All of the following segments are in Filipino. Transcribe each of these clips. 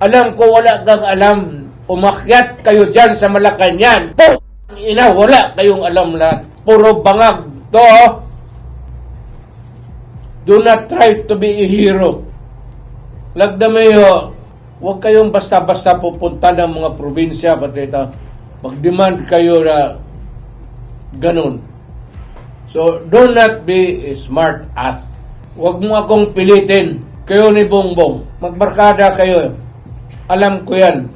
Alam ko wala kang alam. Umakyat kayo dyan sa Malacanang. Po! Ina, wala kayong alam lahat. Puro bangag. To, oh. do not try to be a hero. Lagdamayo, huwag kayong basta-basta pupunta ng mga probinsya, pati ito. Mag-demand kayo na ganun. So, do not be smart ass. Huwag mo akong pilitin. Kayo ni Bongbong. Magbarkada kayo. Alam ko yan.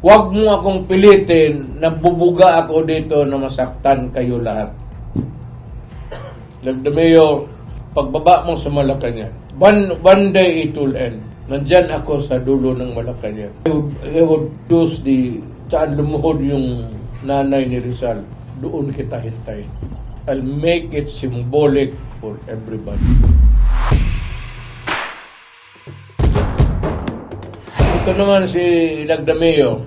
Huwag mo akong pilitin na bubuga ako dito na masaktan kayo lahat. Lagdamayo, pagbaba mo sa Malacanang, one, one day it will end. Nandyan ako sa dulo ng Malacanang. I would, I would choose the, saan lumuhod yung nanay ni Rizal. Doon kita hintay. I'll make it symbolic for everybody. Ito naman si Lagdameo.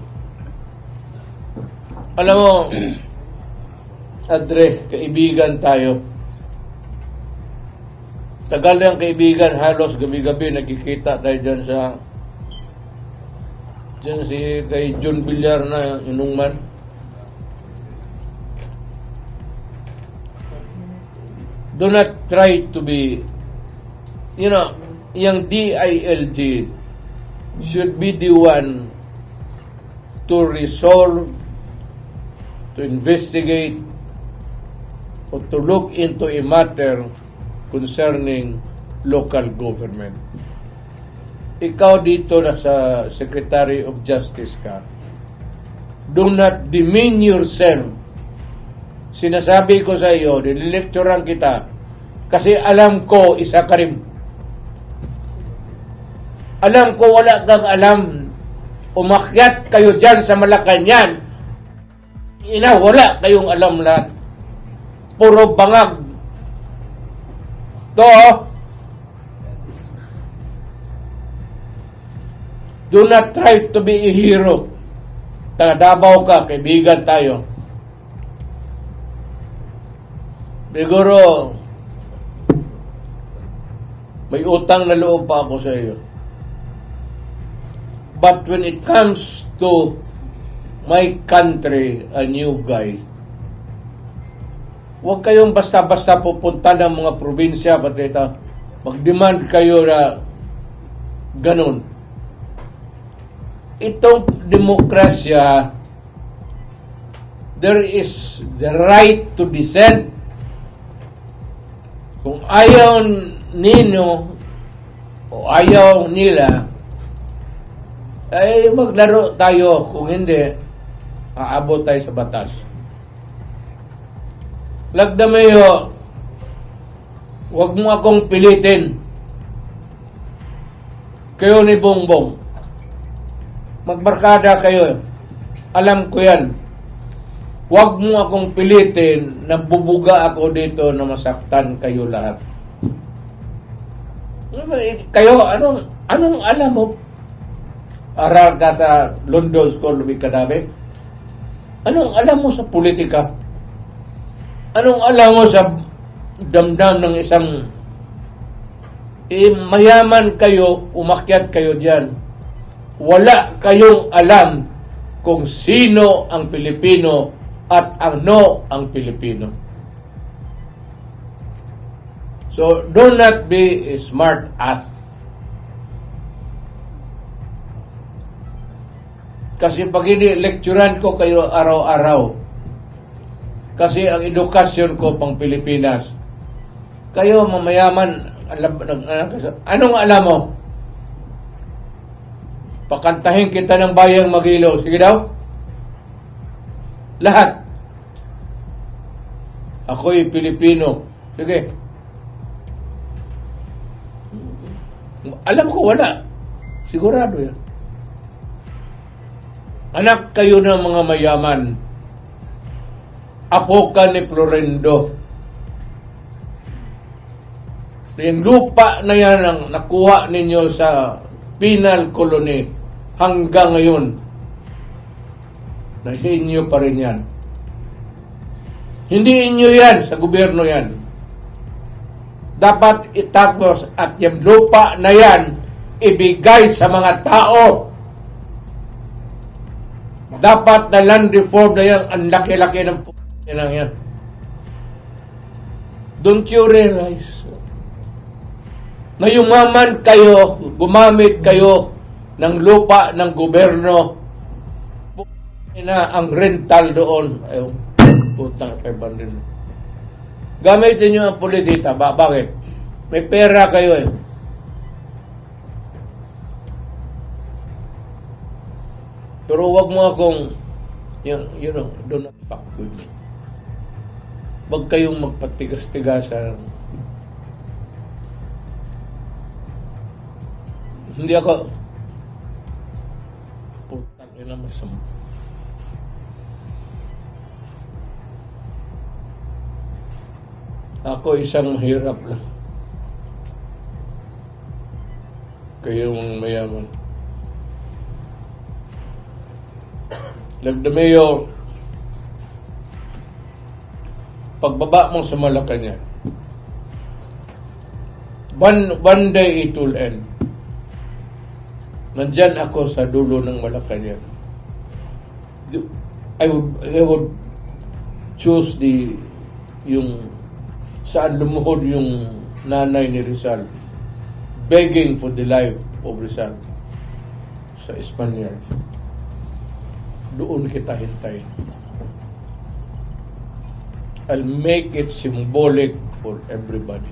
Alam mo, Adre, kaibigan tayo. Tagal yung kaibigan, halos gabi-gabi nakikita tayo dyan sa dyan si kay John Villar na inungman. Do not try to be, you know, yung DILG should be the one to resolve, to investigate, or to look into a matter concerning local government. Ikaw dito na sa Secretary of Justice ka, do not demean yourself. Sinasabi ko sa iyo, nililecturean kita, kasi alam ko, isa ka rin. Alam ko wala kang alam. Umakyat kayo dyan sa Malacanang. Ina, wala kayong alam lahat. Puro bangag. To, oh. do not try to be a hero. Taga Davao ka, kaibigan tayo. Siguro, may utang na loob pa ako sa iyo. But when it comes to my country, a new guy, huwag kayong basta-basta pupunta ng mga probinsya, pati ito, mag-demand kayo na ganun. Itong demokrasya, there is the right to dissent. Kung ayaw ninyo o ayaw nila, ay maglaro tayo. Kung hindi, aabot tayo sa batas. Lagdamayo, huwag mo akong pilitin. Kayo ni Bongbong. Magbarkada kayo. Alam ko yan. Huwag mo akong pilitin na bubuga ako dito na masaktan kayo lahat. Kayo, anong, anong alam mo? Aral ka sa London School of Economics? Anong alam mo sa politika? Anong alam mo sa damdam ng isang eh, mayaman kayo, umakyat kayo diyan. Wala kayong alam kung sino ang Pilipino at ano ang Pilipino. So, do not be smart ass. Kasi pag hindi lecturean ko kayo araw-araw, kasi ang edukasyon ko pang Pilipinas, kayo mamayaman, alam, nag- anong alam mo? Pakantahin kita ng bayang Magilo. Sige daw. Lahat. Ako'y Pilipino. Sige. Alam ko wala. Sigurado yan. Anak kayo ng mga mayaman. Apo ka ni Florendo. Yung lupa na yan ang nakuha ninyo sa penal colony hanggang ngayon. Nasa inyo pa rin yan. Hindi inyo yan, sa gobyerno yan. Dapat itapos at yung lupa na yan ibigay sa mga tao. Dapat na land reform na yan, ang laki-laki ng p- yan yan. Don't you realize na yumaman kayo, gumamit kayo ng lupa ng gobyerno P- na ang rental doon ay putang kay bandin. Gamitin nyo ang politita. Ba bakit? May pera kayo eh. Pero wag mo akong you, you know, do not fuck with me. Wag kayong magpatigas-tigasan. Hindi ako putang ina masama. Ako isang mahirap lang. Kayong mayaman. Nagdamayo, pagbaba mo sa Malacanang, one, one day it will end. Nandyan ako sa dulo ng Malacanang. I would, I would choose the yung saan lumuhod yung nanay ni Rizal begging for the life of Rizal sa Espanyol. Doon kita hintayin. I'll make it symbolic for everybody.